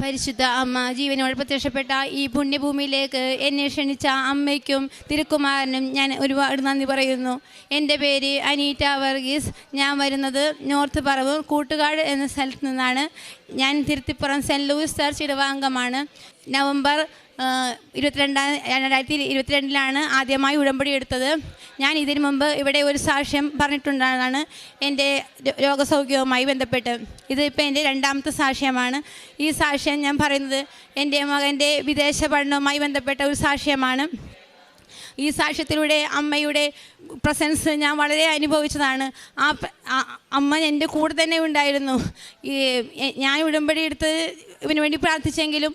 പരിശുദ്ധ അമ്മ ജീവനോട് പ്രത്യക്ഷപ്പെട്ട ഈ പുണ്യഭൂമിയിലേക്ക് എന്നെ ക്ഷണിച്ച അമ്മയ്ക്കും തിരുക്കുമാരനും ഞാൻ ഒരുപാട് നന്ദി പറയുന്നു. എന്റെ പേര് അനീറ്റ വർഗീസ്. ഞാൻ വരുന്നത് നോർത്ത് പറവ് കൂട്ടുകാട് എന്ന സ്ഥലത്ത് നിന്നാണ്. ഞാൻ തിരുത്തിപ്പുറം സെന്റ് ലൂയിസ് ചർച്ച് ഇടവാംഗമാണ്. നവംബർ ഇരുപത്തിരണ്ടാം രണ്ടായിരത്തി ഇരുപത്തിരണ്ടിലാണ് ആദ്യമായി ഉടമ്പടി എടുത്തത്. ഞാൻ ഇതിനു മുമ്പ് ഇവിടെ ഒരു സാക്ഷ്യം പറഞ്ഞിട്ടുണ്ടാണ് എന്റെ രോഗസൗഖ്യവുമായി ബന്ധപ്പെട്ട്. ഇത് എന്റെ രണ്ടാമത്തെ സാക്ഷ്യമാണ്. ഈ സാക്ഷ്യം ഞാൻ പറയുന്നത് എന്റെ മകന്റെ വിദേശ പഠനവുമായി ബന്ധപ്പെട്ട ഒരു സാക്ഷ്യമാണ്. ഈ സാക്ഷ്യത്തിലൂടെ അമ്മയുടെ പ്രസൻസ് ഞാൻ വളരെ അനുഭവിച്ചതാണ്. ആ അമ്മ എന്റെ കൂടെ തന്നെ ഉണ്ടായിരുന്നു. ഈ ഞാൻ ഉടമ്പടി എടുത്ത് ഇവന് വേണ്ടി പ്രാർത്ഥിച്ചെങ്കിലും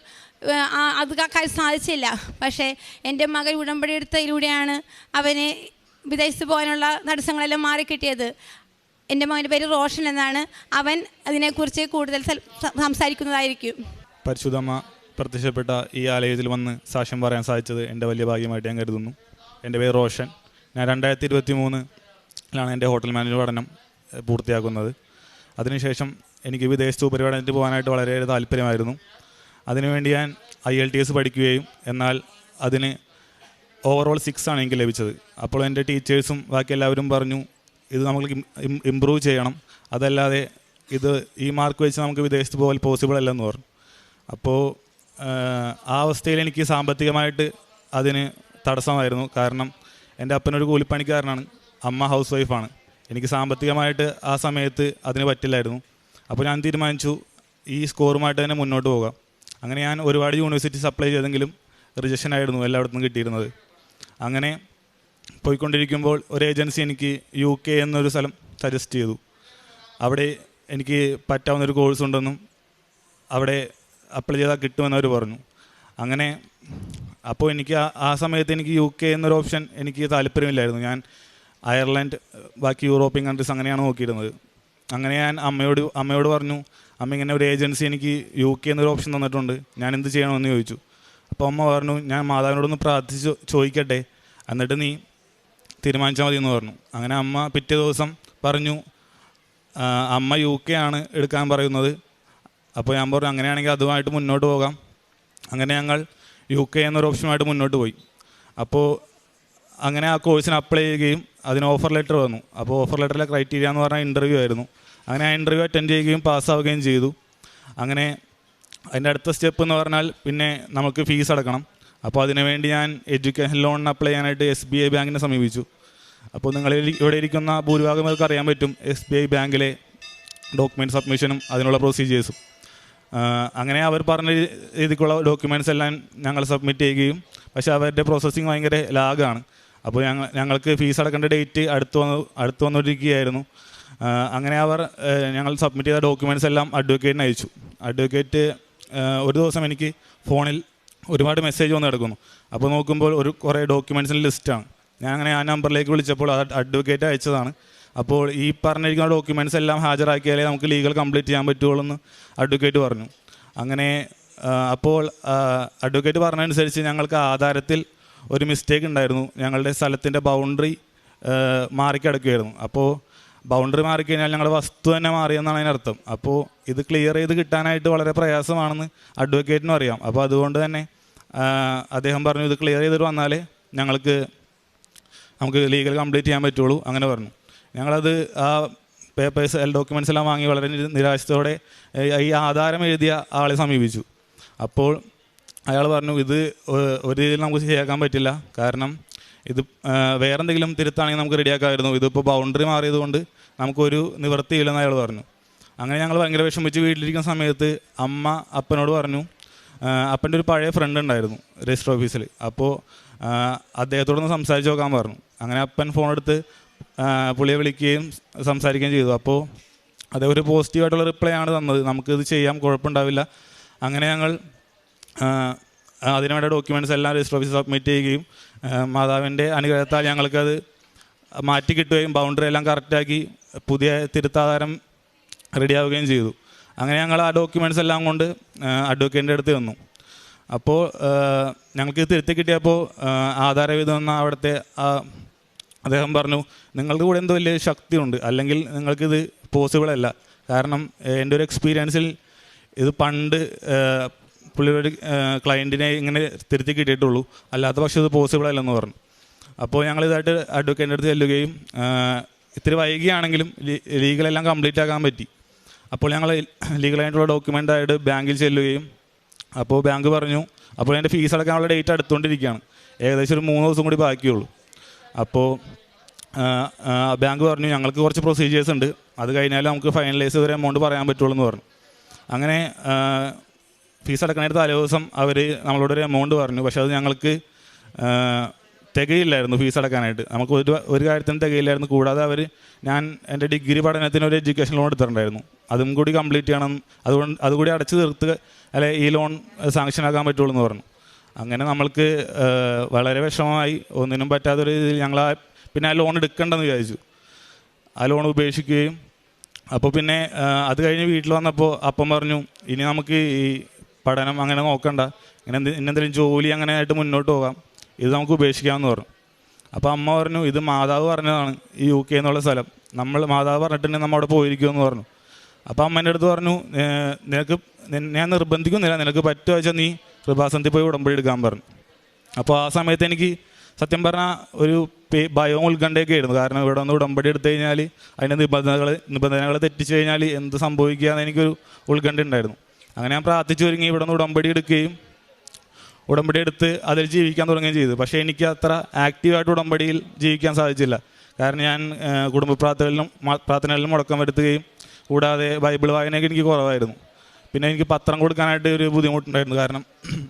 അത് കാക്കാൻ സാധിച്ചില്ല. പക്ഷേ എന്റെ മകൻ ഉടമ്പടി എടുത്തതിലൂടെയാണ് അവന് വിദേശത്ത് പോകാനുള്ള തടസ്സങ്ങളെല്ലാം മാറിക്കിട്ടിയത്. എന്റെ മകന്റെ പേര് റോഷൻ എന്നാണ്. അവൻ അതിനെക്കുറിച്ച് കൂടുതൽ സംസാരിക്കുന്നതായിരിക്കും. പരിശുദ്ധമ്മ പ്രത്യക്ഷപ്പെട്ട ഈ ആലയത്തിൽ വന്ന് സാക്ഷ്യം പറയാൻ സാധിച്ചത് എന്റെ വലിയ ഭാഗ്യമായിട്ട് ഞാൻ കരുതുന്നു. എന്റെ പേര് റോഷൻ. ഞാൻ രണ്ടായിരത്തി ഇരുപത്തി മൂന്നിലാണ് എന്റെ ഹോട്ടൽ മാനേജർ പഠനം പൂർത്തിയാക്കുന്നത്. അതിനുശേഷം എനിക്ക് വിദേശത്ത് ഉപരിപഠനത്തിന് പോകാനായിട്ട് വളരെയേറെ താല്പര്യമായിരുന്നു. അതിനുവേണ്ടി ഞാൻ ഐ എൽ ടി എസ് പഠിക്കുകയും എന്നാൽ അതിന് ഓവറോൾ സിക്സ് ആണ് എനിക്ക് ലഭിച്ചത്. അപ്പോൾ എന്റെ ടീച്ചേഴ്സും ബാക്കി എല്ലാവരും പറഞ്ഞു ഇത് നമുക്ക് ഇമ്പ്രൂവ് ചെയ്യണം. അതല്ലാതെ ഇത് ഈ മാർക്ക് വെച്ച് നമുക്ക് വിദേശത്ത് പോകാൻ പോസിബിൾ അല്ലെന്ന് പറഞ്ഞു. അപ്പോൾ ആ അവസ്ഥയിൽ എനിക്ക് സാമ്പത്തികമായിട്ട് അതിന് തടസ്സമായിരുന്നു. കാരണം എന്റെ അപ്പനൊരു കൂലിപ്പണിക്കാരനാണ്. അമ്മ ഹൗസ് വൈഫാണ് എനിക്ക് സാമ്പത്തികമായിട്ട് ആ സമയത്ത് അതിന് പറ്റില്ലായിരുന്നു. അപ്പോൾ ഞാൻ തീരുമാനിച്ചു ഈ സ്കോറുമായിട്ട് തന്നെ മുന്നോട്ട് പോകാം. അങ്ങനെ ഞാൻ ഒരുപാട് യൂണിവേഴ്സിറ്റി സപ്ലൈ ചെയ്തെങ്കിലും റിജക്ഷൻ ആയിരുന്നു എല്ലായിടത്തും കിട്ടിയിരുന്നത്. അങ്ങനെ പോയിക്കൊണ്ടിരിക്കുമ്പോൾ ഒരു ഏജൻസി എനിക്ക് യു കെ എന്നൊരു സ്ഥലം സജസ്റ്റ് ചെയ്തു. അവിടെ എനിക്ക് പറ്റാവുന്നൊരു കോഴ്സ് ഉണ്ടെന്നും അവിടെ അപ്ലൈ ചെയ്താൽ കിട്ടുമെന്ന് അവർ പറഞ്ഞു. അങ്ങനെ അപ്പോൾ എനിക്ക് ആ- സമയത്ത് എനിക്ക് യു കെ എന്നൊരു ഓപ്ഷൻ എനിക്ക് താല്പര്യമില്ലായിരുന്നു. ഞാൻ അയർലൻഡ് ബാക്കി യൂറോപ്യൻ കൺട്രീസ് അങ്ങനെയാണ് നോക്കിയിരുന്നത്. അങ്ങനെ ഞാൻ അമ്മയോട് അമ്മയോട് പറഞ്ഞു അമ്മ ഇങ്ങനെ ഒരു ഏജൻസി എനിക്ക് യു കെ എന്നൊരു ഓപ്ഷൻ തന്നിട്ടുണ്ട് ഞാൻ എന്ത് ചെയ്യണമെന്ന് ചോദിച്ചു. അപ്പോൾ അമ്മ പറഞ്ഞു ഞാൻ മാതാവിനോടൊന്ന് പ്രാർത്ഥിച്ച് ചോദിക്കട്ടെ എന്നിട്ട് നീ തീരുമാനിച്ചാൽ മതി എന്ന് പറഞ്ഞു. അങ്ങനെ അമ്മ പിറ്റേ ദിവസം പറഞ്ഞു അമ്മ യു കെ ആണ് എടുക്കാൻ പറയുന്നത്. അപ്പോൾ ഞാൻ പറഞ്ഞു അങ്ങനെയാണെങ്കിൽ അതുമായിട്ട് മുന്നോട്ട് പോകാം. അങ്ങനെ ഞങ്ങൾ യു കെ എന്നൊരു ഓപ്ഷനുമായിട്ട് മുന്നോട്ട് പോയി. അപ്പോൾ അങ്ങനെ ആ കോഴ്സിന് അപ്ലൈ ചെയ്യുകയും അതിന് ഓഫർ ലെറ്റർ വന്നു. അപ്പോൾ ഓഫർ ലെറ്ററിലെ ക്രൈറ്റീരിയ എന്ന് പറഞ്ഞാൽ ഇന്റർവ്യൂ ആയിരുന്നു. അങ്ങനെ ആ ഇന്റർവ്യൂ അറ്റൻഡ് ചെയ്യുകയും പാസ്സാവുകയും ചെയ്തു. അങ്ങനെ അതിന്റെ അടുത്ത സ്റ്റെപ്പ് എന്ന് പറഞ്ഞാൽ പിന്നെ നമുക്ക് ഫീസ് അടക്കണം. അപ്പോൾ അതിനുവേണ്ടി ഞാൻ എഡ്യൂക്കേഷൻ ലോണിന് അപ്ലൈ ചെയ്യാനായിട്ട് എസ് ബി ഐ ബാങ്കിനെ സമീപിച്ചു. അപ്പോൾ നിങ്ങൾ ഇവിടെ ഇരിക്കുന്ന ഭൂരിഭാഗം പേർക്ക് അറിയാൻ പറ്റും എസ് ബി ഐ ബാങ്കിലെ ഡോക്യുമെന്റ് സബ്മിഷനും അതിനുള്ള പ്രൊസീജിയേഴ്സും അങ്ങനെ അവർ പറഞ്ഞ രീതിക്കുള്ള ഡോക്യുമെന്റ്സ് എല്ലാം ഞങ്ങൾ സബ്മിറ്റ് ചെയ്യുകയും പക്ഷേ അവരുടെ പ്രോസസ്സിങ് ഭയങ്കര ലാഗാണ്. അപ്പോൾ ഞങ്ങൾ ഞങ്ങൾക്ക് ഫീസ് അടക്കേണ്ട ഡേറ്റ് അടുത്ത് വന്ന് അടുത്ത് വന്നുകൊണ്ടിരിക്കുകയായിരുന്നു അങ്ങനെ അവർ ഞങ്ങൾ സബ്മിറ്റ് ചെയ്ത ഡോക്യുമെന്റ്സ് എല്ലാം അഡ്വക്കേറ്റിന് അയച്ചു. അഡ്വക്കേറ്റ് ഒരു ദിവസം എനിക്ക് ഫോണിൽ ഒരുപാട് മെസ്സേജ് വന്ന് കിടക്കുന്നു. അപ്പോൾ നോക്കുമ്പോൾ ഒരു കുറേ ഡോക്യുമെന്റ്സിന്റെ ലിസ്റ്റാണ് ഞാൻ അങ്ങനെ ആ നമ്പറിലേക്ക് വിളിച്ചപ്പോൾ അത് അഡ്വക്കേറ്റ് അയച്ചതാണ്. അപ്പോൾ ഈ പറഞ്ഞിരിക്കുന്ന ഡോക്യുമെന്റ്സ് എല്ലാം ഹാജരാക്കിയാലേ നമുക്ക് ലീഗൽ കംപ്ലീറ്റ് ചെയ്യാൻ പറ്റുള്ളൂ എന്ന് അഡ്വക്കേറ്റ് പറഞ്ഞു. അങ്ങനെ അപ്പോൾ അഡ്വക്കേറ്റ് പറഞ്ഞതനുസരിച്ച് ഞങ്ങൾക്ക് ആധാരത്തിൽ ഒരു മിസ്റ്റേക്ക് ഉണ്ടായിരുന്നു. ഞങ്ങളുടെ സ്ഥലത്തിന്റെ ബൗണ്ടറി മാറിക്കിടക്കുമായിരുന്നു അപ്പോൾ ബൗണ്ടറി മാറിക്കഴിഞ്ഞാൽ ഞങ്ങളുടെ വസ്തു തന്നെ മാറിയെന്നാണ് അതിനർത്ഥം അപ്പോൾ ഇത് ക്ലിയർ ചെയ്ത് കിട്ടാനായിട്ട് വളരെ പ്രയാസമാണെന്ന് അഡ്വക്കേറ്റിനും അറിയാം. അപ്പോൾ അതുകൊണ്ട് തന്നെ അദ്ദേഹം പറഞ്ഞു ഇത് ക്ലിയർ ചെയ്തിട്ട് വന്നാലേ ഞങ്ങൾക്ക് നമുക്ക് ലീഗൽ കംപ്ലീറ്റ് ചെയ്യാൻ പറ്റുള്ളൂ. അങ്ങനെ പറഞ്ഞു. ഞങ്ങളത് ആ പേപ്പേഴ്സ് ഡോക്യുമെൻസ് എല്ലാം വാങ്ങി വളരെ നിര- നിരാശത്തോടെ ഈ ആധാരം എഴുതിയ ആളെ സമീപിച്ചു. അപ്പോൾ അയാൾ പറഞ്ഞു ഇത് ഒരു രീതിയിൽ നമുക്ക് ശരിയാക്കാൻ പറ്റില്ല. കാരണം ഇത് വേറെ എന്തെങ്കിലും തിരുത്താണെങ്കിൽ നമുക്ക് റെഡിയാക്കാമായിരുന്നു. ഇതിപ്പോൾ ബൗണ്ടറി മാറിയതുകൊണ്ട് നമുക്കൊരു നിവൃത്തിയില്ലെന്ന് അയാൾ പറഞ്ഞു. അങ്ങനെ ഞങ്ങൾ ഭയങ്കര വിഷമിച്ച് വീട്ടിലിരിക്കുന്ന സമയത്ത് അമ്മ അപ്പനോട് പറഞ്ഞു അപ്പന്റെ ഒരു പഴയ ഫ്രണ്ട് ഉണ്ടായിരുന്നു രജിസ്റ്റർ ഓഫീസിൽ അപ്പോൾ അദ്ദേഹത്തോടൊന്ന് സംസാരിച്ച് നോക്കാൻ പറഞ്ഞു. അങ്ങനെ അപ്പൻ ഫോണെടുത്ത് പുള്ളിയെ വിളിക്കുകയും സംസാരിക്കുകയും ചെയ്തു. അപ്പോൾ അദ്ദേഹം ഒരു പോസിറ്റീവായിട്ടുള്ള റിപ്ലൈ ആണ് തന്നത്. നമുക്കിത് ചെയ്യാം കുഴപ്പമുണ്ടാവില്ല. അങ്ങനെ ഞങ്ങൾ അതിനുവേണ്ട ഡോക്യുമെന്റ്സ് എല്ലാം രജിസ്റ്റർ ഓഫീസിൽ സബ്മിറ്റ് ചെയ്യുകയും മാതാവിന്റെ അനുഗ്രഹത്താൽ ഞങ്ങൾക്കത് മാറ്റി കിട്ടുകയും ബൗണ്ടറി എല്ലാം കറക്റ്റാക്കി പുതിയ തിരുത്താധാരം റെഡിയാവുകയും ചെയ്തു. അങ്ങനെ ഞങ്ങൾ ആ ഡോക്യുമെന്റ്സ് എല്ലാം കൊണ്ട് അഡ്വക്കേറ്റിന്റെ അടുത്ത് വന്നു അപ്പോൾ ഞങ്ങൾക്ക് തിരുത്തി കിട്ടിയപ്പോൾ ആധാരവിധം എന്ന അവിടുത്തെ അദ്ദേഹം പറഞ്ഞു നിങ്ങളുടെ കൂടെ എന്തോ വലിയ ശക്തിയുണ്ട്. അല്ലെങ്കിൽ നിങ്ങൾക്കിത് പോസിബിൾ അല്ല. കാരണം എന്റെ ഒരു എക്സ്പീരിയൻസിൽ ഇത് പണ്ട് ഏഹ്, പുള്ളി ഒരു ക്ലയന്റിനെ ഇങ്ങനെ തിരുത്തി കിട്ടിയിട്ടുള്ളൂ. അല്ലാത്ത പക്ഷേ ഇത് പോസിബിൾ അല്ലെന്ന് പറഞ്ഞു. അപ്പോൾ ഞങ്ങൾ ഇതായിട്ട് അഡ്വക്കേറ്റിന്റെ അടുത്ത് ചെല്ലുകയും ഇത്തിരി വൈകിയാണെങ്കിലും ലീഗലെല്ലാം കംപ്ലീറ്റ് ആക്കാൻ പറ്റി. അപ്പോൾ ഞങ്ങൾ ലീഗലായിട്ടുള്ള ഡോക്യുമെന്റ് ആയിട്ട് ബാങ്കിൽ ചെല്ലുകയും അപ്പോൾ ബാങ്ക് പറഞ്ഞു അപ്പോൾ എന്റെ ഫീസ് അടക്കാനുള്ള ഡേറ്റ് അടുത്തുകൊണ്ടിരിക്കുകയാണ്. ഏകദേശം ഒരു മൂന്ന് ദിവസം കൂടി ബാക്കിയുള്ളൂ. അപ്പോൾ ബാങ്ക് പറഞ്ഞു ഞങ്ങൾക്ക് കുറച്ച് പ്രൊസീജിയേഴ്സ് ഉണ്ട്. അത് കഴിഞ്ഞാൽ നമുക്ക് ഫൈനലൈസ് ഒരു എമൗണ്ട് പറയാൻ പറ്റുള്ളൂ എന്ന് പറഞ്ഞു. അങ്ങനെ ഫീസ് അടക്കണേന്റെ തലേ ദിവസം അവർ നമ്മളോട് ഒരു എമൗണ്ട് പറഞ്ഞു. പക്ഷെ അത് ഞങ്ങൾക്ക് തികയില്ലായിരുന്നു ഫീസ് അടക്കാനായിട്ട് നമുക്ക് ഒരു ഒരു കാര്യത്തിനും തികയില്ലായിരുന്നു. കൂടാതെ അവർ ഞാൻ എന്റെ ഡിഗ്രി പഠനത്തിന് ഒരു എഡ്യൂക്കേഷൻ ലോൺ എടുത്തിട്ടുണ്ടായിരുന്നു. അതും കൂടി കംപ്ലീറ്റ് ചെയ്യണം. അതുകൊണ്ട് അതുകൂടി അടച്ചു തീർത്ത് അല്ലെ ഈ ലോൺ സാങ്ഷൻ ആക്കാൻ പറ്റുള്ളൂ എന്ന് പറഞ്ഞു. അങ്ങനെ നമ്മൾക്ക് വളരെ വിഷമമായി. ഒന്നിനും പറ്റാത്തൊരു രീതിയിൽ ഞങ്ങൾ ആ പിന്നെ ആ ലോൺ എടുക്കണ്ടെന്ന് വിചാരിച്ചു. ആ ലോൺ ഉപേക്ഷിക്കുകയും. അപ്പോൾ പിന്നെ അത് കഴിഞ്ഞ് വീട്ടിൽ വന്നപ്പോൾ അപ്പം പറഞ്ഞു ഇനി നമുക്ക് ഈ പഠനം അങ്ങനെ നോക്കണ്ട. ഇങ്ങനെ ഇന്നെന്തെങ്കിലും ജോലി അങ്ങനെ ആയിട്ട് മുന്നോട്ട് പോകാം. ഇത് നമുക്ക് ഉപേക്ഷിക്കാമെന്ന് പറഞ്ഞു. അപ്പോൾ അമ്മ പറഞ്ഞു ഇത് മാതാവ് പറഞ്ഞതാണ് ഈ യു കെ എന്നുള്ള സ്ഥലം. നമ്മൾ മാതാവ് പറഞ്ഞിട്ടുണ്ടെങ്കിൽ നമ്മൾ അവിടെ പോയിരിക്കുമെന്ന് പറഞ്ഞു. അപ്പോൾ അമ്മേന്റെ അടുത്ത് പറഞ്ഞു നിനക്ക് ഞാൻ നിർബന്ധിക്കുന്നില്ല. നിനക്ക് പറ്റുക വെച്ചാൽ നീ കൃപാസനത്തിൽ പോയി ഉടമ്പടി എടുക്കാൻ പറഞ്ഞു. അപ്പോൾ ആ സമയത്ത് എനിക്ക് സത്യം പറഞ്ഞാൽ ഒരു ഭയവും ഉത്കണ്ഠയൊക്കെ ആയിരുന്നു. കാരണം ഇവിടെ ഒന്ന് ഉടമ്പടി എടുത്തു കഴിഞ്ഞാൽ അതിന്റെ നിബന്ധനകൾ നിബന്ധനകൾ തെറ്റിച്ചു കഴിഞ്ഞാൽ എന്ത് സംഭവിക്കുക എന്ന് എനിക്കൊരു ഉത്കണ്ഠ ഉണ്ടായിരുന്നു. അങ്ങനെ ഞാൻ പ്രാർത്ഥിച്ചു ഒരുങ്ങി. ഇവിടെ നിന്ന് ഉടമ്പടി എടുക്കുകയും ഉടമ്പടി എടുത്ത് അതിൽ ജീവിക്കാൻ തുടങ്ങുകയും ചെയ്തു. പക്ഷേ എനിക്ക് അത്ര ആക്റ്റീവായിട്ട് ഉടമ്പടിയിൽ ജീവിക്കാൻ സാധിച്ചില്ല. കാരണം ഞാൻ കുടുംബ പ്രാർത്ഥനകളിലും പ്രാർത്ഥനകളിലും മുടക്കം വരുത്തുകയും കൂടാതെ ബൈബിൾ വായനയൊക്കെ എനിക്ക് കുറവായിരുന്നു. പിന്നെ എനിക്ക് പത്രം കൊടുക്കാനായിട്ട് ഒരു ബുദ്ധിമുട്ടുണ്ടായിരുന്നു. കാരണം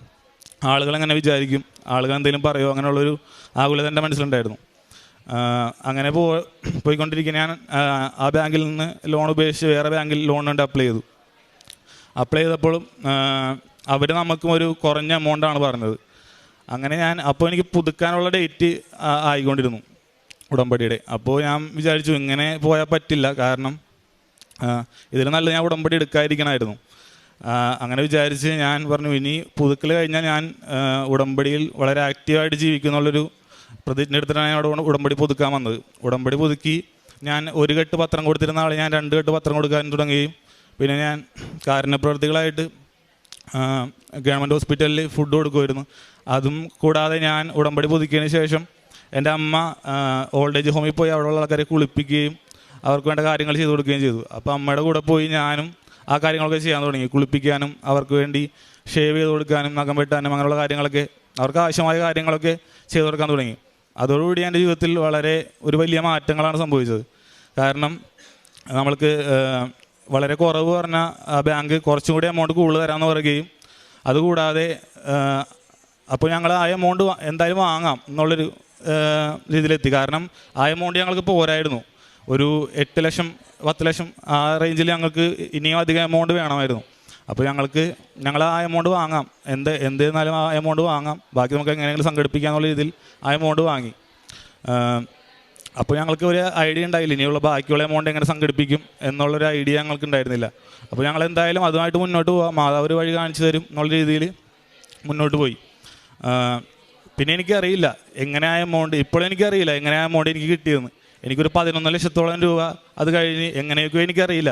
ആളുകൾ എങ്ങനെ വിചാരിക്കും. ആളുകൾ എന്തെങ്കിലും പറയുമോ അങ്ങനെയുള്ളൊരു ആകുലത എന്റെ മനസ്സിലുണ്ടായിരുന്നു. അങ്ങനെ പോ പോയിക്കൊണ്ടിരിക്കുന്ന ഞാൻ ആ, ബാങ്കിൽ നിന്ന് ലോൺ ഉപേക്ഷിച്ച് വേറെ ബാങ്കിൽ വേണ്ടി അപ്ലൈ ചെയ്തു. അപ്ലൈ ചെയ്തപ്പോഴും അവർ നമുക്കും ഒരു കുറഞ്ഞ എമൗണ്ടാണ് പറഞ്ഞത്. അങ്ങനെ ഞാൻ അപ്പോൾ എനിക്ക് പുതുക്കാനുള്ള ഡേറ്റ് ആയിക്കൊണ്ടിരുന്നു ഉടമ്പടിയുടെ. അപ്പോൾ ഞാൻ വിചാരിച്ചു ഇങ്ങനെ പോയാൽ പറ്റില്ല. കാരണം ഇതിൽ നല്ല ഞാൻ ഉടമ്പടി എടുക്കാതിരിക്കണമായിരുന്നു. അങ്ങനെ വിചാരിച്ച് ഞാൻ പറഞ്ഞു ഇനി പുതുക്കൽ കഴിഞ്ഞാൽ ഞാൻ ഉടമ്പടിയിൽ വളരെ ആക്റ്റീവായിട്ട് ജീവിക്കുന്നുള്ളൊരു പ്രതിജ്ഞ എടുത്തിട്ടാണ് ഞാൻ ഉടമ്പടി പുതുക്കാൻ വന്നത്. ഉടമ്പടി പുതുക്കി ഞാൻ ഒരു കെട്ട് പത്രം കൊടുത്തിരുന്ന ആൾ ഞാൻ രണ്ട് കെട്ട് പത്രം കൊടുക്കാൻ തുടങ്ങുകയും പിന്നെ ഞാൻ കാരുണ്യപ്രവർത്തികളായിട്ട് ഗവൺമെന്റ് ഹോസ്പിറ്റലിൽ ഫുഡ് കൊടുക്കുമായിരുന്നു അതും കൂടാതെ ഞാൻ ഉടമ്പടി പുതുക്കിയതിന് ശേഷം എന്റെ അമ്മ ഓൾഡ് ഏജ് ഹോമിൽ പോയി അവിടെയുള്ള ആൾക്കാരെ കുളിപ്പിക്കുകയും അവർക്ക് വേണ്ട കാര്യങ്ങൾ ചെയ്തു കൊടുക്കുകയും ചെയ്തു. അപ്പോൾ അമ്മയുടെ കൂടെ പോയി ഞാനും ആ കാര്യങ്ങളൊക്കെ ചെയ്യാൻ തുടങ്ങി. കുളിപ്പിക്കാനും അവർക്ക് വേണ്ടി ഷേവ് ചെയ്ത് കൊടുക്കാനും നഖം വെട്ടാനും അങ്ങനെയുള്ള കാര്യങ്ങളൊക്കെ അവർക്ക് ആവശ്യമായ കാര്യങ്ങളൊക്കെ ചെയ്തു കൊടുക്കാൻ തുടങ്ങി. അതോടുകൂടി എന്റെ ജീവിതത്തിൽ വളരെ ഒരു വലിയ മാറ്റങ്ങളാണ് സംഭവിച്ചത്. കാരണം നമ്മൾക്ക് വളരെ കുറവ് പറഞ്ഞ ആ ബാങ്ക് കുറച്ചും കൂടി എമൗണ്ട് കൂടുതൽ തരാമെന്ന് പറയുകയും അതുകൂടാതെ അപ്പോൾ ഞങ്ങൾ ആ എമൗണ്ട് എന്തായാലും വാങ്ങാം എന്നുള്ളൊരു രീതിയിലെത്തി. കാരണം ആ എമൗണ്ട് ഞങ്ങൾക്ക് പോരായിരുന്നു. ഒരു എട്ട് ലക്ഷം പത്ത് ലക്ഷം ആ റേഞ്ചിൽ ഞങ്ങൾക്ക് ഇനിയും അധികം എമൗണ്ട് വേണമായിരുന്നു. അപ്പോൾ ഞങ്ങൾക്ക് ഞങ്ങൾ ആ എമൗണ്ട് വാങ്ങാം. എന്ത് എന്ത് എന്നാലും ആ എമൗണ്ട് വാങ്ങാം. ബാക്കി നമുക്ക് എങ്ങനെയെങ്കിലും സംഘടിപ്പിക്കാമെന്നുള്ള രീതിയിൽ ആ എമൗണ്ട് വാങ്ങി. അപ്പോൾ ഞങ്ങൾക്ക് ഒരു ഐഡിയ ഉണ്ടായില്ല. ഇനിയുള്ള ബാക്കിയുള്ള എമൗണ്ട് എങ്ങനെ സംഘടിപ്പിക്കും എന്നുള്ളൊരു ഐഡിയ ഞങ്ങൾക്ക് ഉണ്ടായിരുന്നില്ല. അപ്പോൾ ഞങ്ങൾ എന്തായാലും അതുമായിട്ട് മുന്നോട്ട് പോകാം മാതാവ് ഒരു വഴി കാണിച്ചു തരും എന്നുള്ള രീതിയിൽ മുന്നോട്ട് പോയി. പിന്നെ എനിക്കറിയില്ല എങ്ങനെ എമൗണ്ട് ഇപ്പോഴും എനിക്കറിയില്ല എങ്ങനെ ആ എമൗണ്ട് എനിക്ക് കിട്ടിയെന്ന്. എനിക്കൊരു പതിനൊന്ന് ലക്ഷത്തോളം രൂപ അത് കഴിഞ്ഞ് എങ്ങനെയൊക്കെയോ എനിക്കറിയില്ല.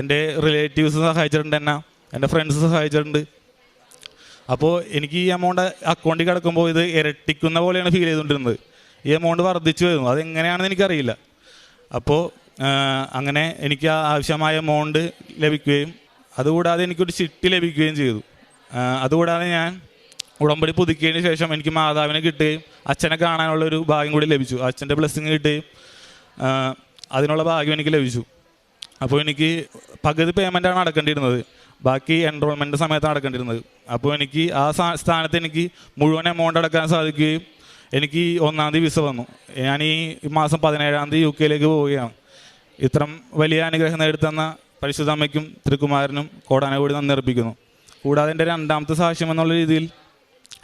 എന്റെ റിലേറ്റീവ്സ് സഹായിച്ചിട്ടുണ്ട് എന്നാ എന്റെ ഫ്രണ്ട്സ് സഹായിച്ചിട്ടുണ്ട്. അപ്പോൾ എനിക്ക് ഈ എമൗണ്ട് അക്കൗണ്ടിൽ കിടക്കുമ്പോൾ ഇത് ഇരട്ടിക്കുന്ന പോലെയാണ് ഫീൽ ചെയ്തുകൊണ്ടിരുന്നത്. ഈ എമൗണ്ട് വർദ്ധിച്ചു വരുന്നു. അതെങ്ങനെയാണെന്ന് എനിക്കറിയില്ല. അപ്പോൾ അങ്ങനെ എനിക്ക് ആവശ്യമായ എമൗണ്ട് ലഭിക്കുകയും അതുകൂടാതെ എനിക്കൊരു ചിട്ടി ലഭിക്കുകയും ചെയ്തു. അതുകൂടാതെ ഞാൻ ഉടമ്പടി പുതുക്കിയതിന് ശേഷം എനിക്ക് മാതാവിനെ കിട്ടുകയും അച്ഛനെ കാണാനുള്ളൊരു ഭാഗ്യം കൂടി ലഭിച്ചു. അച്ഛന്റെ ബ്ലെസ്സിങ് കിട്ടുകയും അതിനുള്ള ഭാഗ്യം എനിക്ക് ലഭിച്ചു. അപ്പോൾ എനിക്ക് പകുതി പേയ്മെന്റാണ് അടക്കേണ്ടിയിരുന്നത്. ബാക്കി എൻറോൾമെന്റ് സമയത്താണ് അടക്കേണ്ടിയിരുന്നത്. അപ്പോൾ എനിക്ക് ആ സ്ഥാ- സ്ഥാനത്ത് എനിക്ക് മുഴുവൻ എമൗണ്ട് അടക്കാൻ സാധിക്കുകയും എനിക്ക് ഒന്നാം തീയതി വിസ വന്നു. ഞാൻ ഈ മാസം പതിനേഴാം തീയതി യു കെയിലേക്ക് പോവുകയാണ്. ഇത്രം വലിയ അനുഗ്രഹം നേടിത്തന്ന പരിശുദ്ധ അമ്മയ്ക്കും തിരുക്കുമാരനും കോടാനകൂടി നന്ദി അർപ്പിക്കുന്നു. കൂടാതെ എന്റെ രണ്ടാമത്തെ സാക്ഷ്യം എന്നുള്ള രീതിയിൽ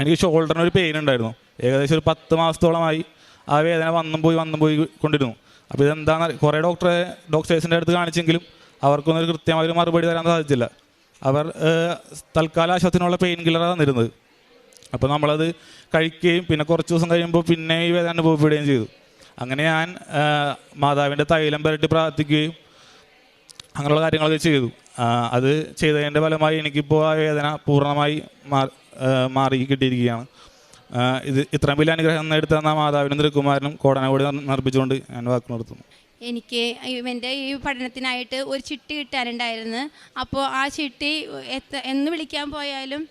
എനിക്ക് ഷോൾഡറിന് ഒരു പെയിൻ ഉണ്ടായിരുന്നു. ഏകദേശം ഒരു പത്ത് മാസത്തോളമായി ആ വേദന വന്നും പോയി വന്നും പോയി കൊണ്ടിരുന്നു. അപ്പോൾ ഇതെന്താണെന്ന് കുറേ ഡോക്ടറെ ഡോക്ടേഴ്സിന്റെ അടുത്ത് കാണിച്ചെങ്കിലും അവർക്കൊന്നും ഒരു കൃത്യമായ ഒരു മറുപടി തരാൻ സാധിച്ചില്ല. അവർ തൽക്കാല ആശുപത്രിനുള്ള പെയിൻ കില്ലറാണ് തന്നിരുന്നത്. അപ്പോൾ നമ്മളത് കഴിക്കുകയും പിന്നെ കുറച്ച് ദിവസം കഴിയുമ്പോൾ പിന്നെ ഈ വേദന അനുഭവപ്പെടുകയും ചെയ്തു. അങ്ങനെ ഞാൻ മാതാവിന്റെ തൈലം പുരട്ടി പ്രാർത്ഥിക്കുകയും അങ്ങനെയുള്ള കാര്യങ്ങളൊക്കെ ചെയ്തു. അത് ചെയ്തതിന്റെ ഫലമായി എനിക്കിപ്പോൾ ആ വേദന പൂർണമായി മാറി കിട്ടിയിരിക്കുകയാണ്. ഇത് ഇത്രയും വലിയ അനുഗ്രഹം നേടി തന്ന മാതാവിനും തിരുക്കുമാരനും കോടനകോടി നിർമ്മിച്ചുകൊണ്ട് ഞാൻ വാക്ക് നിർത്തുന്നു. എനിക്ക് എന്റെ ഈ പഠനത്തിനായിട്ട് ഒരു ചിട്ടി കിട്ടാനുണ്ടായിരുന്നു. അപ്പോൾ ആ ചിട്ടി എന്ന് വിളിക്കാൻ പോയാലും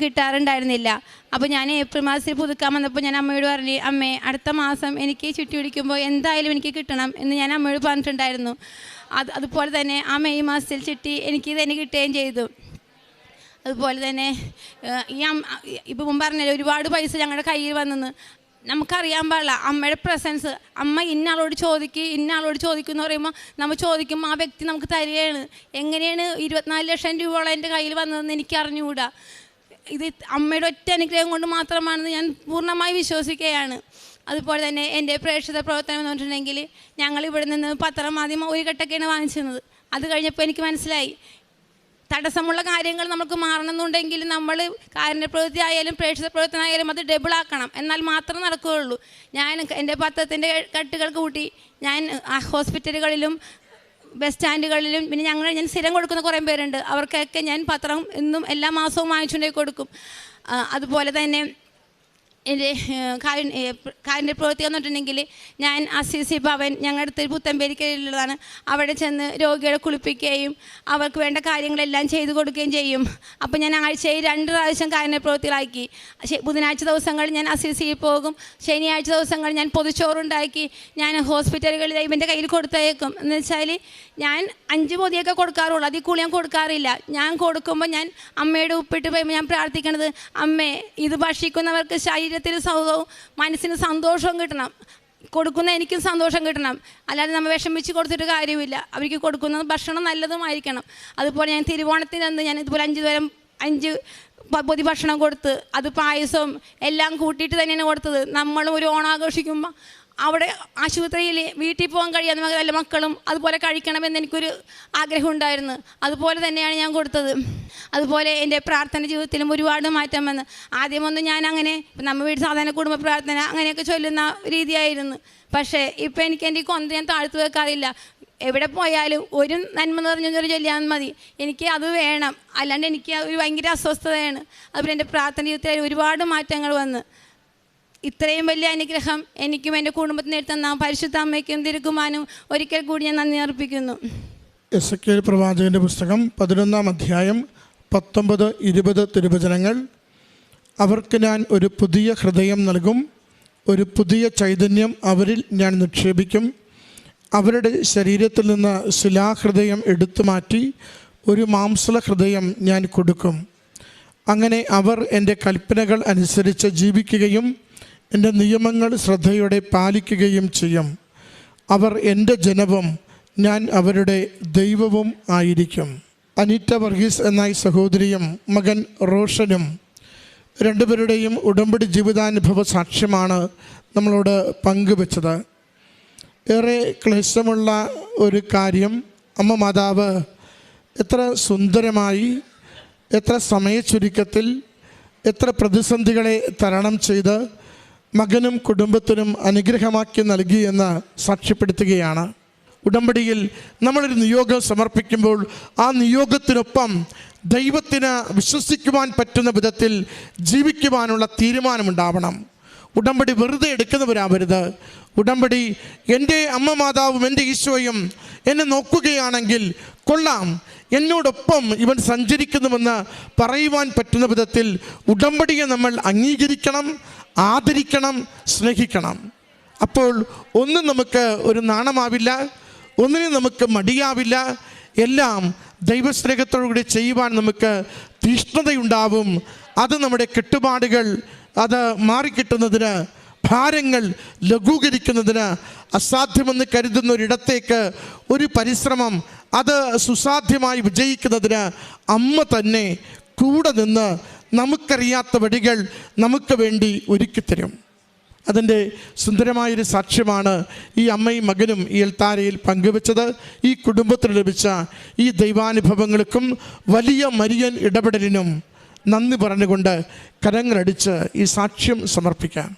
കിട്ടാറുണ്ടായിരുന്നില്ല. അപ്പോൾ ഞാൻ ഏപ്രിൽ മാസത്തിൽ പുതുക്കാൻ വന്നപ്പോൾ ഞാൻ അമ്മയോട് പറഞ്ഞു അമ്മേ അടുത്ത മാസം എനിക്ക് ചുറ്റി പിടിക്കുമ്പോൾ എന്തായാലും എനിക്ക് കിട്ടണം എന്ന് ഞാൻ അമ്മയോട് പറഞ്ഞിട്ടുണ്ടായിരുന്നു. അത് അതുപോലെ തന്നെ ആ മെയ് മാസത്തിൽ ചിട്ടി എനിക്ക് തന്നെ കിട്ടുകയും ചെയ്തു. അതുപോലെ തന്നെ ഈ ഇപ്പം പറഞ്ഞല്ലോ ഒരുപാട് പൈസ ഞങ്ങളുടെ കയ്യിൽ വന്നെന്ന്. നമുക്കറിയാൻ പാടില്ല അമ്മയുടെ പ്രസൻസ് അമ്മ ഇന്നയാളോട് ചോദിക്കുക ചോദിക്കും എന്ന് പറയുമ്പോൾ നമ്മൾ ചോദിക്കും ആ വ്യക്തി നമുക്ക് തരികയാണ്. എങ്ങനെയാണ് ഇരുപത്തിനാല് ലക്ഷം രൂപയോളം എന്റെ കയ്യിൽ വന്നതെന്ന് എനിക്ക് അറിഞ്ഞുകൂടാ ഇത് അമ്മയുടെ ഒറ്റ അനുഗ്രഹം കൊണ്ട് മാത്രമാണെന്ന് ഞാൻ പൂർണമായി വിശ്വസിക്കുകയാണ്. അതുപോലെ തന്നെ എന്റെ പ്രേക്ഷിത പ്രവർത്തനം എന്ന് പറഞ്ഞിട്ടുണ്ടെങ്കിൽ ഞങ്ങൾ ഇവിടെ നിന്ന് പത്രം ആദ്യം ഒരു ഘട്ടമൊക്കെയാണ് വാങ്ങിച്ചിരുന്നത്. അത് കഴിഞ്ഞപ്പോൾ എനിക്ക് മനസ്സിലായി. തടസ്സമുള്ള കാര്യങ്ങൾ നമുക്ക് മാറണമെന്നുണ്ടെങ്കിൽ നമ്മൾ കാരുണ്യപ്രവൃത്തി ആയാലും പ്രേക്ഷിത പ്രവർത്തനം ആയാലും അത് ഡബിൾ ആക്കണം. എന്നാൽ മാത്രമേ നടക്കുകയുള്ളൂ. ഞാൻ എന്റെ പത്രത്തിന്റെ കട്ടുകൾ കൂട്ടി ഞാൻ ഹോസ്പിറ്റലുകളിലും ബസ് സ്റ്റാൻഡുകളിലും പിന്നെ ഞങ്ങൾ ഞാൻ സ്ഥിരം കൊടുക്കുന്ന കുറേ പേരുണ്ട്. അവർക്കൊക്കെ ഞാൻ പത്രം എന്നും എല്ലാ മാസവും വാങ്ങിച്ചുകൊണ്ടേ കൊടുക്കും. അതുപോലെ തന്നെ എന്റെ കാരിന്റെ പ്രവൃത്തി വന്നിട്ടുണ്ടെങ്കിൽ ഞാൻ അസിസി ഭവൻ ഞങ്ങളുടെ അടുത്ത് പുത്തമ്പേരിക്കലുള്ളതാണ് അവിടെ ചെന്ന് രോഗികളെ കുളിപ്പിക്കുകയും അവർക്ക് വേണ്ട കാര്യങ്ങളെല്ലാം ചെയ്തു കൊടുക്കുകയും ചെയ്യും. അപ്പോൾ ഞാൻ ആഴ്ചയിൽ രണ്ട് പ്രാവശ്യം കാരുണ്യ പ്രവൃത്തികളാക്കി. ബുധനാഴ്ച ദിവസങ്ങളിൽ ഞാൻ അസിസിയിൽ പോകും. ശനിയാഴ്ച ദിവസങ്ങളിൽ ഞാൻ പൊതുച്ചോറുണ്ടാക്കി. ഞാൻ ഹോസ്പിറ്റലുകളിൽ ഇവന്റെ കയ്യിൽ കൊടുത്തയക്കും. എന്ന് വെച്ചാൽ ഞാൻ അഞ്ച് പൊതിയൊക്കെ കൊടുക്കാറുള്ളൂ. അതിൽ കൂടി ഞാൻ കൊടുക്കാറില്ല. ഞാൻ കൊടുക്കുമ്പോൾ ഞാൻ അമ്മയുടെ ഉപ്പിട്ട് പോയി ഞാൻ പ്രാർത്ഥിക്കണത് അമ്മേ ഇത് ഭക്ഷിക്കുന്നവർക്ക് ശരീരത്തിന് സൗഖ്യവും മനസ്സിന് സന്തോഷവും കിട്ടണം. കൊടുക്കുന്ന എനിക്കും സന്തോഷം കിട്ടണം. അല്ലാതെ നമ്മൾ വിഷമിച്ച് കൊടുത്തിട്ട് കാര്യമില്ല. അവർക്ക് കൊടുക്കുന്ന ഭക്ഷണം നല്ലതുമായിരിക്കണം. അതുപോലെ ഞാൻ തിരുവോണത്തിന് അന്ന് ഞാൻ ഇതുപോലെ അഞ്ച് തരം അഞ്ച് പൊതി ഭക്ഷണം കൊടുത്ത് അത് പായസവും എല്ലാം കൂട്ടിയിട്ട് തന്നെയാണ് കൊടുത്തത്. നമ്മളും ഒരു ഓണം ആഘോഷിക്കുമ്പോൾ അവിടെ ആശുപത്രിയിൽ വീട്ടിൽ പോകാൻ കഴിയാത്ത എല്ലാ മക്കളും അതുപോലെ കഴിക്കണമെന്ന് എനിക്കൊരു ആഗ്രഹം ഉണ്ടായിരുന്നു. അതുപോലെ തന്നെയാണ് ഞാൻ കൊടുത്തത്. അതുപോലെ എന്റെ പ്രാർത്ഥന ജീവിതത്തിലും ഒരുപാട് മാറ്റം വന്ന് ആദ്യമൊന്നും ഞാൻ അങ്ങനെ നമ്മൾ വീട് സാധാരണ കുടുംബ പ്രാർത്ഥന അങ്ങനെയൊക്കെ ചൊല്ലുന്ന രീതിയായിരുന്നു. പക്ഷേ ഇപ്പം എനിക്ക് എന്റെ കൊന്ത ഞാൻ താഴ്ത്തു വെക്കാറില്ല. എവിടെ പോയാലും ഒരു നന്മ നിറഞ്ഞൊരു ചൊല്ലിയാൽ മതി. എനിക്ക് അത് വേണം. അല്ലാണ്ട് എനിക്ക് ഒരു ഭയങ്കര അസ്വസ്ഥതയാണ്. അതുപോലെ എന്റെ പ്രാർത്ഥന ജീവിതത്തിൽ ഒരുപാട് മാറ്റങ്ങൾ വന്ന്. ഇത്രയും വലിയ അനുഗ്രഹം എനിക്കും എന്റെ കുടുംബത്തിന് തന്ന പരിശുദ്ധ അമ്മയ്ക്കും തിരുക്കുമാനും ഒരിക്കൽ കൂടി ഞാൻ നന്ദി അർപ്പിക്കുന്നു. എസ് കെ പ്രവാചകന്റെ പുസ്തകം പതിനൊന്നാം അധ്യായം പത്തൊമ്പത് ഇരുപത് തിരുവചനങ്ങൾ. അവർക്ക് ഞാൻ ഒരു പുതിയ ഹൃദയം നൽകും ഒരു പുതിയ ചൈതന്യം അവരിൽ ഞാൻ നിക്ഷേപിക്കും. അവരുടെ ശരീരത്തിൽ നിന്ന് ശിലാഹൃദയം എടുത്തു മാറ്റി ഒരു മാംസള ഹൃദയം ഞാൻ കൊടുക്കും. അങ്ങനെ അവർ എന്റെ കൽപ്പനകൾ അനുസരിച്ച് ജീവിക്കുകയും എന്റെ നിയമങ്ങൾ ശ്രദ്ധയോടെ പാലിക്കുകയും ചെയ്യും. അവർ എന്റെ ജനവും ഞാൻ അവരുടെ ദൈവവും ആയിരിക്കും. അനിറ്റ വർഗീസ് എന്ന സഹോദരിയും മകൻ റോഷനും രണ്ടുപേരുടെയും ഉടമ്പടി ജീവിതാനുഭവ സാക്ഷ്യമാണ് നമ്മളോട് പങ്കുവച്ചത്. ഏറെ ക്ലേശമുള്ള ഒരു കാര്യം അമ്മ മാതാവ് എത്ര സുന്ദരമായി എത്ര സമയച്ചുരുക്കത്തിൽ എത്ര പ്രതിസന്ധികളെ തരണം ചെയ്ത് മകനും കുടുംബത്തിനും അനുഗ്രഹമാക്കി നൽകി എന്ന് സാക്ഷ്യപ്പെടുത്തുകയാണ്. ഉടമ്പടിയിൽ നമ്മളൊരു നിയോഗം സമർപ്പിക്കുമ്പോൾ ആ നിയോഗത്തിനൊപ്പം ദൈവത്തിന് വിശ്വസിക്കുവാൻ പറ്റുന്ന വിധത്തിൽ ജീവിക്കുവാനുള്ള തീരുമാനമുണ്ടാവണം. ഉടമ്പടി വെറുതെ എടുക്കുന്നവരാവരുത്. ഉടമ്പടി എന്റെ അമ്മ മാതാവും എന്റെ ഈശോയും എന്നെ നോക്കുകയാണെങ്കിൽ കൊള്ളാം. എന്നോടൊപ്പം ഇവൻ സഞ്ചരിക്കുന്നുവെന്ന് പറയുവാൻ പറ്റുന്ന വിധത്തിൽ ഉടമ്പടിയെ നമ്മൾ അംഗീകരിക്കണം ആദരിക്കണം സ്നേഹിക്കണം. അപ്പോൾ ഒന്നും നമുക്ക് ഒരു നാണമാവില്ല ഒന്നിനും നമുക്ക് മടിയാവില്ല. എല്ലാം ദൈവസ്നേഹത്തോടുകൂടി ചെയ്യുവാൻ നമുക്ക് തീഷ്ണതയുണ്ടാവും. അത് നമ്മുടെ കെട്ടുപാടുകൾ അത് മാറിക്കിട്ടുന്നതിന് ഭാരങ്ങൾ ലഘൂകരിക്കുന്നതിന് അസാധ്യമെന്ന് കരുതുന്ന ഒരിടത്തേക്ക് ഒരു പരിശ്രമം അത് സുസാധ്യമായി വിജയിക്കുന്നതിന് അമ്മ തന്നെ കൂടെ നിന്ന് നമുക്കറിയാത്ത വഴികൾ നമുക്ക് വേണ്ടി ഒരുക്കിത്തരും. അതിന്റെ സുന്ദരമായൊരു സാക്ഷ്യമാണ് ഈ അമ്മയും മകനും ഈ എൽത്താരയിൽ പങ്കുവെച്ചത്. ഈ കുടുംബത്തിന് ലഭിച്ച ഈ ദൈവാനുഭവങ്ങൾക്കും വലിയ മരിയൻ ഇടപെടലിനും നന്ദി പറഞ്ഞുകൊണ്ട് കരങ്ങളടിച്ച് ഈ സാക്ഷ്യം സമർപ്പിക്കാം.